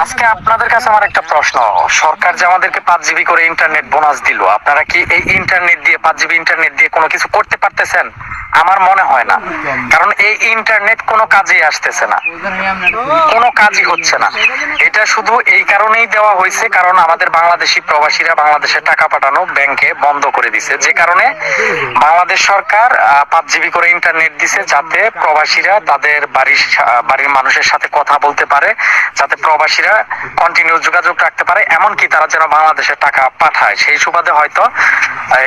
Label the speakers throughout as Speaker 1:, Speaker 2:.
Speaker 1: আজকে আপনাদের কাছে আমার একটা প্রশ্ন। সরকার যে আমাদেরকে পাঁচ জিবি করে ইন্টারনেট বোনাস দিল, আপনারা কি এই ইন্টারনেট দিয়ে, পাঁচ জিবি ইন্টারনেট দিয়ে কোনো কিছু করতে পারতেছেন? আমার মনে হয় না। কারণ এই ইন্টারনেট কোনো কাজেই আসতেছে না। কোনো কাজই হচ্ছে না। এটা শুধু এই কারণেই দেওয়া হয়েছে, কারণ আমাদের বাংলাদেশি প্রবাসীরা বাংলাদেশে টাকা পাঠানো ব্যাংকে বন্ধ করে দিছে। যে কারণে বাংলাদেশ সরকার পাঁচ জিবি করে ইন্টারনেট দিছে যাতে প্রবাসীরা তাদের বাড়ির বাড়ির মানুষের সাথে কথা বলতে পারে, যাতে প্রবাসীরা কন্টিনিউ যোগাযোগ রাখতে পারে। এমনকি তারা যেন বাংলাদেশে টাকা পাঠায়। সেই সুবাদে হয়তো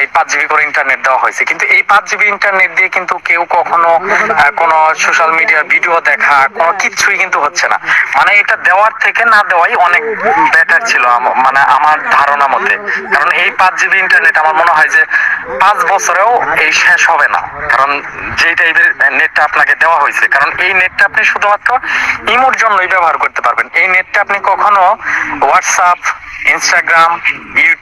Speaker 1: এই পাঁচ জিবি করে ইন্টারনেট দেওয়া হয়েছে। কিন্তু এই পাঁচ জিবি ইন্টারনেট দিয়ে কিন্তু কেউ কখনো কোনো সোশ্যাল মিডিয়ার ভিডিও দেখা, কোনো কিছুই কিন্তু হচ্ছে না। মানে এটা দেওয়ার থেকে না দেওয়াই অনেক বেটার ছিল মানে আমার ধারণা মতে। কারণ এই পাঁচ জিবি ইন্টারনেট আমার মনে হয় যে পাঁচ বছরেও এই শেষ হবে না। কারণ যে টাইপের নেটটা আপনাকে দেওয়া হয়েছে, কারণ এই নেটটা আপনি শুধুমাত্র ইমোর জন্যই ব্যবহার করতে পারবেন। এই নেটটা আপনি কখনো হোয়াটসঅ্যাপ ইনস্টাগ্রাম ইউটিউব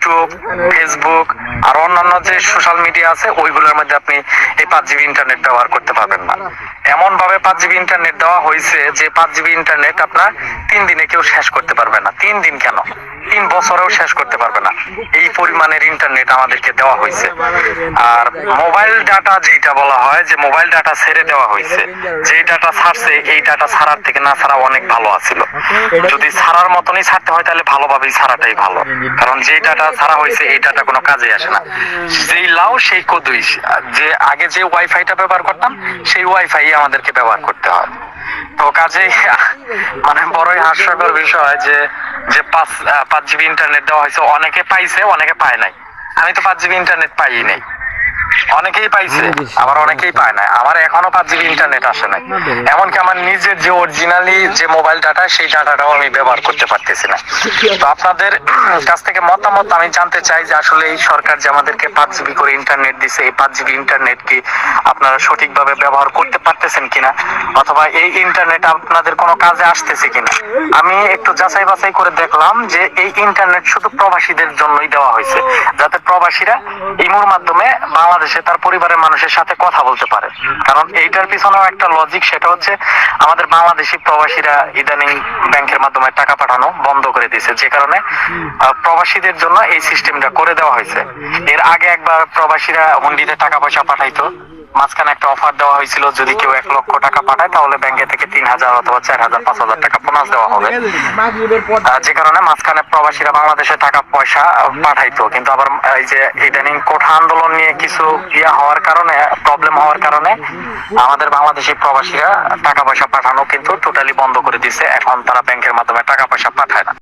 Speaker 1: ফেসবুক আর অন্যান্য যে সোশ্যাল মিডিয়া আছে ওইগুলোর মধ্যে আপনি এই পাঁচ জিবি ইন্টারনেট ব্যবহার করতে পারবেন না। এমন ভাবে পাঁচ জিবি ইন্টারনেট দেওয়া হয়েছে যে পাঁচ জিবি ইন্টারনেট আপনার তিন দিনে কেউ শেষ করতে পারবে না। তিন দিন কেন? তিন বছরেও শেষ করতে পারবে না। এই পরিমাণের ইন্টারনেট আমাদেরকে দেওয়া হয়েছে। আর মোবাইল ডাটা যেটা বলা হয় যে মোবাইল ডাটা ছেড়ে দেওয়া হয়েছে যে ডাটা ছাড়ছে এই ডাটা ছাড়ার থেকে না ছাড়া অনেক ভালো আছিল। যদি ছাড়ার মতনই ছাড়তে হয় তাহলে ভালোভাবেই ছাড়াটাই ভালো। কারণ যে ডাটা ছাড়া হয়েছে এই ডাটা কোনো কাজে আসে না। যেই লাও সেই কদুই। যে আগে যে ওয়াইফাইটা ব্যবহার করতাম, সেই ওয়াইফাই আমাদেরকে ব্যবহার করতে হয়। তো কাজে মানে বড়ই হাস্যকর বিষয় যে যে পাঁচ পাঁচ জিবি ইন্টারনেট দেওয়া হয়েছে। অনেকে পাইছে, অনেকে পায় নাই। আমি তো পাঁচ জিবি ইন্টারনেট পাই নাই। অনেকেই পাইছে আবার অনেকেই পায় না আমার এখনও পাঁচ জিবি ইন্টারনেট আসে নাই। এমনকি আমার নিজের যে অরিজিনালি যে মোবাইল ডাটা সেই ডাটাটাও আমি ব্যবহার করতে পারতেছি না। তো আপনাদের কাছ থেকে মতামত আমি জানতে চাই যে আসলে এই সরকার যে আমাদেরকে পাঁচ জিবি করে ইন্টারনেট দিছে এই পাঁচ জিবি ইন্টারনেট কি আপনারা সঠিকভাবে ব্যবহার করতে পারতেছেন কিনা? অথবা এই ইন্টারনেট আপনাদের কোনো কাজে আসতেছে কিনা? আমি একটু যাচাই বাছাই করে দেখলাম যে এই ইন্টারনেট শুধু প্রবাসীদের জন্যই দেওয়া হয়েছে। যাতে প্রবাসীরা ইমুর মাধ্যমে বাংলাদেশে তার পরিবারের মানুষের সাথে কথা বলতে পারে। কারণ এইটার পিছনেও একটা লজিক সেটা হচ্ছে আমাদের বাংলাদেশি প্রবাসীরা ইদানিং ব্যাংকের মাধ্যমে টাকা পাঠানো বন্ধ করে দিয়েছে। যে কারণে প্রবাসীদের জন্য এই সিস্টেমটা করে দেওয়া হয়েছে। এর আগে একবার প্রবাসীরা হুন্ডিতে টাকা পয়সা পাঠাইতো। মাঝখানে একটা অফার দেওয়া হয়েছিল, যদি কেউ এক লক্ষ টাকা পাঠায়, তাহলে ব্যাংকে থেকে তিন হাজার অথবা চার হাজার, পাঁচ হাজার টাকা বোনাস দেওয়া হবে। যে কারণে মাঝখানে প্রবাসীরা বাংলাদেশে টাকা পয়সা পাঠাইতো। কিন্তু আবার এই যে ইদানিং কোঠা আন্দোলন নিয়ে কিছু ইয়া হওয়ার কারণে প্রবলেম হওয়ার কারণে আমাদের বাংলাদেশি প্রবাসীরা টাকা পয়সা পাঠানো কিন্তু টোটালি বন্ধ করে দিছে। এখন তারা ব্যাংকের মাধ্যমে টাকা পয়সা পাঠায় না।